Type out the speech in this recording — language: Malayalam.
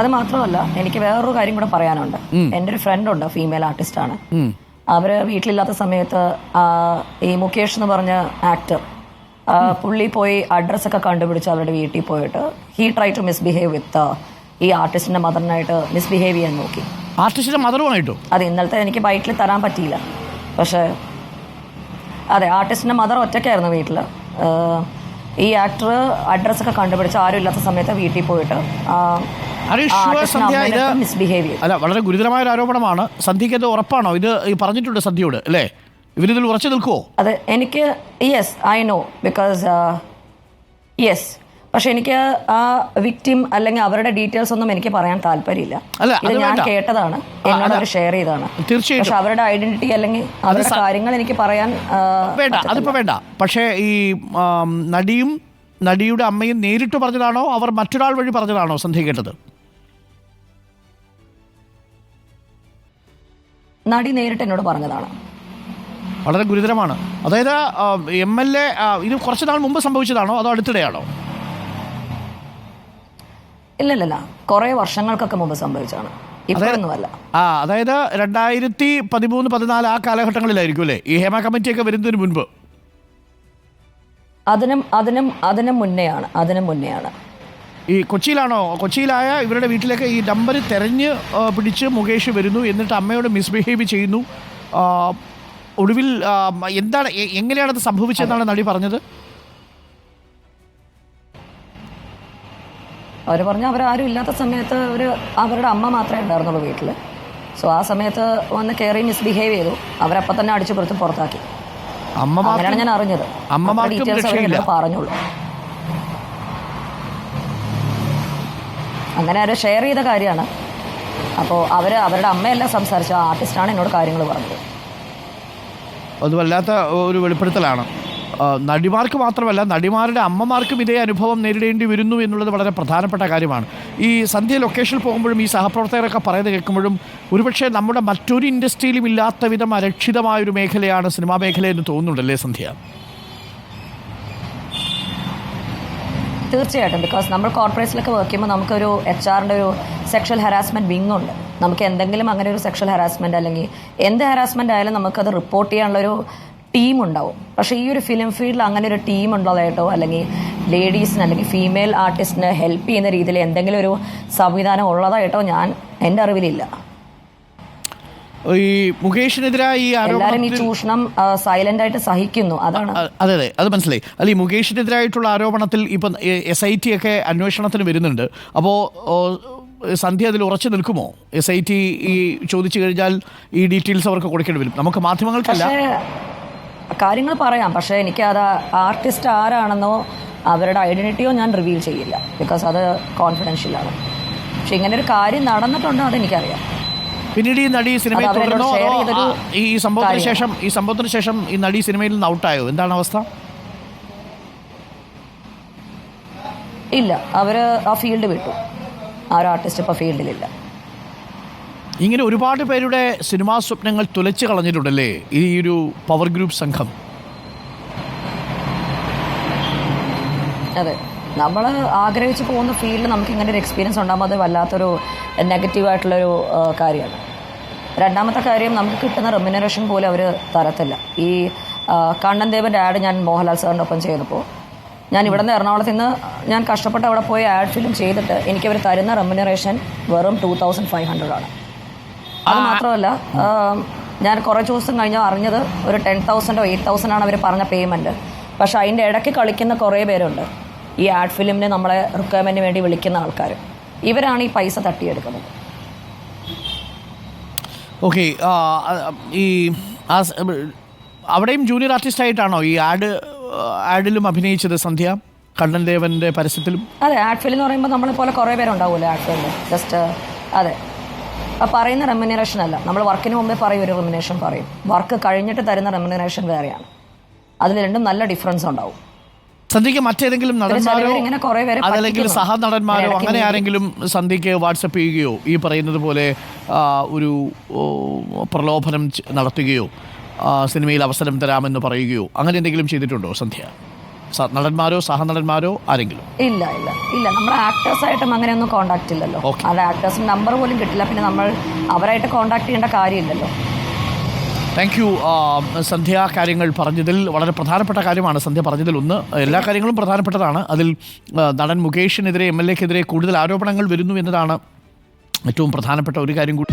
അത് മാത്രമല്ല എനിക്ക് വേറൊരു കാര്യം കൂടെ പറയാനുണ്ട്. എന്റെ ഒരു ഫ്രണ്ട് ഉണ്ട് ഫീമെയിൽ ആർട്ടിസ്റ്റ് ആണ്. അവർ വീട്ടിലില്ലാത്ത സമയത്ത് ഈ മുകേഷ് എന്ന് പറഞ്ഞ ആക്ടർ പുള്ളി പോയി അഡ്രസ് ഒക്കെ കണ്ടുപിടിച്ച് അവരുടെ വീട്ടിൽ പോയിട്ട് he try to misbehave with ഈ ആർട്ടിസ്റ്റിന്റെ മദറിനായിട്ട് മിസ്ബിഹേവ് ചെയ്യാൻ നോക്കി. ആർട്ടിസ്റ്റിന്റെ മദറുമായിട്ടോ അത് ഇന്നലത്തെ എനിക്ക് ബൈറ്റിൽ തരാൻ പറ്റിയില്ല. പക്ഷേ അതെ ആർട്ടിസ്റ്റിന്റെ മദർ ഒറ്റയ്ക്കായിരുന്നു വീട്ടിൽ ഈ ആക്ടർ അഡ്രസ്സൊക്കെ കണ്ടുപിടിച്ച് ആരും ഇല്ലാത്ത സമയത്ത് വീട്ടിൽ പോയിട്ട് അല്ല വളരെ ഗുരുതരമായ ഒരു ആരോപണമാണ്. സന്ധ്യയ്ക്ക് അത് ഉറപ്പാണോ? ഇത് പറഞ്ഞിട്ടുണ്ട് സന്ധ്യയോട് അല്ലേ? ഇവരിതിൽ ഉറച്ചു നിൽക്കുവോ? അത് എനിക്ക് yes I know because yes പക്ഷെ എനിക്ക് ആ വിക്ടിം അല്ലെങ്കിൽ അവരുടെ ഡീറ്റെയിൽസ് ഒന്നും എനിക്ക് പറയാൻ താല്പര്യമില്ല. ഇത് ഞാൻ കേട്ടതാണ്. എന്നോട് അവർ ഷെയർ ചെയ്തതാണ്. തീർച്ചയായും പക്ഷെ അവരുടെ ഐഡന്റിറ്റി അല്ലെങ്കിൽ അവരുടെ കാര്യങ്ങൾ എനിക്ക് പറയാൻ വേണ്ട അതിപ്പോ വേണ്ട. പക്ഷേ ഈ നടിയും നടിയുടെ അമ്മയും നേരിട്ട് പറഞ്ഞതാണോ? അവർ മറ്റൊരാൾ വഴി പറഞ്ഞതാണോ സന്ധ്യ കേട്ടത്? നടി നേരിട്ട് എന്നോട് പറഞ്ഞതാണ്. വളരെ ഗുരുതരമാണ്. അതായത് എം എൽ എ ഇത് കുറച്ച് നാൾ മുമ്പ് സംഭവിച്ചതാണോ? അതോ അടുത്തിടെയാണോ? ഇല്ലല്ലല്ല. കുറെ വർഷങ്ങൾക്കൊക്കെ മുമ്പ് സംഭവിച്ചതാണ്. ആ അതായത് രണ്ടായിരത്തി പതിമൂന്ന് പതിനാല് ആ കാലഘട്ടങ്ങളിലായിരിക്കും അല്ലേ? ഈ ഹേമ കമ്മിറ്റിയൊക്കെ വരുന്നതിന് മുൻപ്. അതിനും അതിനും അതിനും മുന്നെയാണ്. അതിനും മുന്നെയാണ്. ഈ കൊച്ചിയിലാണോ? കൊച്ചിയിലായ ഇവരുടെ വീട്ടിലേക്ക് ഈ നമ്പർ തെരഞ്ഞ് പിടിച്ച് മുകേഷ് വരുന്നു. എന്നിട്ട് അമ്മയോട് മിസ്ബിഹേവ് ചെയ്യുന്നു. ഒടുവിൽ എന്താണ് എ- എങ്ങനെയാണ് അത് സംഭവിച്ചതെന്നാണ് നടി പറഞ്ഞത്? അവർ പറഞ്ഞു അവരാരും ഇല്ലാത്ത സമയത്ത് അവർ അവരുടെ അമ്മ മാത്രമേ ഉണ്ടായിരുന്നുള്ളൂ വീട്ടിൽ സോ ആ സമയത്ത് വന്ന് കയറി മിസ്ബിഹേവ് ചെയ്തു. അവരപ്പം തന്നെ അടിച്ചു പുറത്ത് പുറത്താക്കി. അങ്ങനെയാണ് ഞാൻ അറിഞ്ഞത്. അമ്മമാർക്കും ഡീറ്റെയിൽസ് അവർ അങ്ങനെ അവർ ഷെയർ ചെയ്ത കാര്യമാണ്. അപ്പോൾ അവർ അവരുടെ അമ്മയല്ല സംസാരിച്ച. ആർട്ടിസ്റ്റാണ് എന്നോട് കാര്യങ്ങൾ പറഞ്ഞത്. അത് വല്ലാത്ത ഒരു വെളിപ്പെടുത്തലാണ്. നടിമാർക്ക് മാത്രമല്ല നടിമാരുടെ അമ്മമാർക്കും ഇതേ അനുഭവം നേരിടേണ്ടി വരുന്നു എന്നുള്ളത് വളരെ പ്രധാനപ്പെട്ട കാര്യമാണ്. ഈ സന്ധ്യ ലൊക്കേഷനിൽ പോകുമ്പോഴും ഈ സഹപ്രവർത്തകരൊക്കെ പറയുന്നത് കേൾക്കുമ്പോഴും ഒരുപക്ഷെ നമ്മുടെ മറ്റൊരു ഇൻഡസ്ട്രിയിലും ഇല്ലാത്ത വിധം അരക്ഷിതമായ ഒരു മേഖലയാണ് സിനിമാ മേഖല എന്ന് തോന്നുന്നുണ്ടല്ലേ സന്ധ്യ? തീർച്ചയായിട്ടും ബിക്കോസ് നമ്മൾ കോർപ്പറേറ്റ്സിലൊക്കെ വർക്ക് ചെയ്യുമ്പോൾ നമുക്കൊരു എച്ച് ആറിന്റെ ഒരു സെക്ഷൽ ഹരാസ്മെന്റ് വിങ് ഉണ്ട്. നമുക്ക് എന്തെങ്കിലും അങ്ങനെ ഒരു സെക്ഷൽ ഹരാസ്മെന്റ് അല്ലെങ്കിൽ എന്ത് ഹരാസ്മെന്റ് ആയാലും നമുക്കത് റിപ്പോർട്ട് ചെയ്യാനുള്ളൊരു ടീം ഉണ്ടാവും. പക്ഷേ ഈ ഒരു ഫിലിം ഫീൽഡിൽ അങ്ങനെ ഒരു ടീം ഉള്ളതായിട്ടോ അല്ലെങ്കിൽ ലേഡീസിന് അല്ലെങ്കിൽ ഫീമെയിൽ ആർട്ടിസ്റ്റിന് ഹെൽപ്പ് ചെയ്യുന്ന രീതിയിൽ എന്തെങ്കിലും ഒരു സംവിധാനം ഉള്ളതായിട്ടോ ഞാൻ എന്റെ അറിവിലില്ല. ഈ മുകേഷിനെതിരായി എല്ലാവരും ഈ ചൂഷണം സൈലന്റ് ആയിട്ട് സഹിക്കുന്നു. അതാണ്. അതെ അതെ അത് മനസ്സിലായി. അല്ല ഈ മുകേഷിനെതിരായിട്ടുള്ള ആരോപണത്തിൽ ഇപ്പം എസ് ഐ ടി ഒക്കെ അന്വേഷണത്തിന് വരുന്നുണ്ട്. അപ്പോൾ സന്ധ്യ അതിൽ ഉറച്ചു നിൽക്കുമോ? എസ് ഐ ടി ഈ ചോദിച്ചു കഴിഞ്ഞാൽ ഈ ഡീറ്റെയിൽസ് അവർക്ക് കൊടുക്കേണ്ടി വരും. നമുക്ക് മാധ്യമങ്ങൾക്കല്ല. കാര്യങ്ങൾ പറയാം. പക്ഷേ എനിക്ക് അത് ആർട്ടിസ്റ്റ് ആരാണെന്നോ അവരുടെ ഐഡന്റിറ്റിയോ ഞാൻ റിവീൽ ചെയ്യില്ല. ബിക്കോസ് അത് കോൺഫിഡൻഷ്യലാണ് പക്ഷെ ഇങ്ങനെ ഒരു കാര്യം നടന്നിട്ടുണ്ടോ അതെനിക്കറിയാം പിന്നീട് ഈ നടി സിനിമയിൽ തുടരണോ തുടർന്നോ അതോ ഈ സംഭവത്തിന് ശേഷം ഈ സംഭവത്തിന് ശേഷം ഈ നടി സിനിമയിൽ നിന്ന് ഔട്ടായോ? എന്താണ് അവസ്ഥ? ഇല്ല. അവർ ആ ഫീൽഡ് വിട്ടു. ആ ഒരു ആർട്ടിസ്റ്റ് ഇപ്പോൾ ഫീൽഡിലില്ല. ഇങ്ങനെ ഒരുപാട് പേരുടെ സിനിമാ സ്വപ്നങ്ങൾ തുലച്ചു കളഞ്ഞിട്ടുണ്ടല്ലേ ഈ ഒരു പവർ ഗ്രൂപ്പ് സംഘം? അതെ. നമ്മൾ ആഗ്രഹിച്ച് പോകുന്ന ഫീൽഡിൽ നമുക്ക് ഇങ്ങനെ ഒരു എക്സ്പീരിയൻസ് ഉണ്ടാകുമ്പോൾ അത് വല്ലാത്തൊരു നെഗറ്റീവായിട്ടുള്ളൊരു കാര്യമാണ്. രണ്ടാമത്തെ കാര്യം നമുക്ക് കിട്ടുന്ന റെമ്യൂനറേഷൻ പോലും അവർ തരത്തില്ല. ഈ കണ്ണൻ ദേവന്റെ ആഡ് ഞാൻ മോഹൻലാൽ സാറിന്റെ ഒപ്പം ചെയ്തപ്പോൾ ഞാൻ ഇവിടെ നിന്ന് എറണാകുളത്ത് നിന്ന് ഞാൻ കഷ്ടപ്പെട്ട് അവിടെ പോയി ആഡ് ഫിലിം ചെയ്തിട്ട് എനിക്ക് അവർ തരുന്ന റെമ്യൂനറേഷൻ വെറും ടൂ തൗസൻഡ് ഫൈവ് ഹൺഡ്രഡ് ആണ്. അത് മാത്രമല്ല ഞാൻ കുറേ ദിവസം കഴിഞ്ഞാൽ അറിഞ്ഞത് ഒരു ടെൻ തൗസൻഡോ എയ്റ്റ് തൗസൻഡ് ആണ് അവർ പറഞ്ഞ പേയ്മെന്റ് പക്ഷേ അതിന്റെ ഇടയ്ക്ക് കളിക്കുന്ന കുറേ പേരുണ്ട്. ഈ ആഡ് ഫിലിമിന് നമ്മളെ റിക്വയർമെന്റിന് വേണ്ടി വിളിക്കുന്ന ആൾക്കാർ ഇവരാണ് ഈ പൈസ തട്ടിയെടുക്കുന്നത്. ഓക്കെ ഈ അവിടെയും ജൂനിയർ ആർട്ടിസ്റ്റ് ആയിട്ടാണോ ഈ ആഡ് ആഡിലും അഭിനയിച്ചത് സന്ധ്യ? കണ്ണൻദേവന്റെ പരസ്യത്തിലും? അതെ ആഡ് ഫിലിം എന്ന് പറയുമ്പോൾ നമ്മളെ പോലെ കുറേ പേരുണ്ടാവുമല്ലോ ആഡ് ഫിലിം ജസ്റ്റ് അതെ. പറയുന്ന റെമ്യൂണറേഷൻ അല്ല. നമ്മൾ വർക്കിന് മുമ്പേ പറയും ഒരു റെമ്യൂണറേഷൻ പറയും. വർക്ക് കഴിഞ്ഞിട്ട് തരുന്ന റെമ്യൂണറേഷൻ വേറെയാണ്. അതിൽ രണ്ടും നല്ല ഡിഫറൻസ് ഉണ്ടാവും. സന്ധ്യയ്ക്ക് മറ്റേതെങ്കിലും നടന്മാരോ അതല്ലെങ്കിൽ. സഹനടന്മാരോ അങ്ങനെ ആരെങ്കിലും സന്ധ്യയ്ക്ക് വാട്സപ്പ് ചെയ്യുകയോ ഈ പറയുന്നത് പോലെ ഒരു പ്രലോഭനം നടത്തുകയോ സിനിമയിൽ അവസരം തരാമെന്ന് പറയുകയോ അങ്ങനെ എന്തെങ്കിലും ചെയ്തിട്ടുണ്ടോ സന്ധ്യ? നടന്മാരോ സഹനടന്മാരോ ആരെങ്കിലും? ഇല്ല ഇല്ല ഇല്ല. നമ്മൾ ആക്ടേഴ്സ് ആയിട്ടും അങ്ങനെ ഒന്നും കോണ്ടാക്ട് ഇല്ലല്ലോ. അത് ആക്ടേഴ്സിന് നമ്പർ പോലും കിട്ടില്ല. പിന്നെ നമ്മൾ അവരായിട്ട് കോണ്ടാക്ട് ചെയ്യേണ്ട കാര്യമില്ലല്ലോ. താങ്ക് യു സന്ധ്യ കാര്യങ്ങൾ പറഞ്ഞതിൽ വളരെ പ്രധാനപ്പെട്ട കാര്യമാണ്. സന്ധ്യ പറഞ്ഞതിൽ ഒന്ന്. എല്ലാ കാര്യങ്ങളും പ്രധാനപ്പെട്ടതാണ്. അതിൽ നടൻ മുകേഷിനെതിരെ എം എൽ എക്കെതിരെ കൂടുതൽ ആരോപണങ്ങൾ വരുന്നു എന്നതാണ് ഏറ്റവും പ്രധാനപ്പെട്ട ഒരു കാര്യം കൂടി.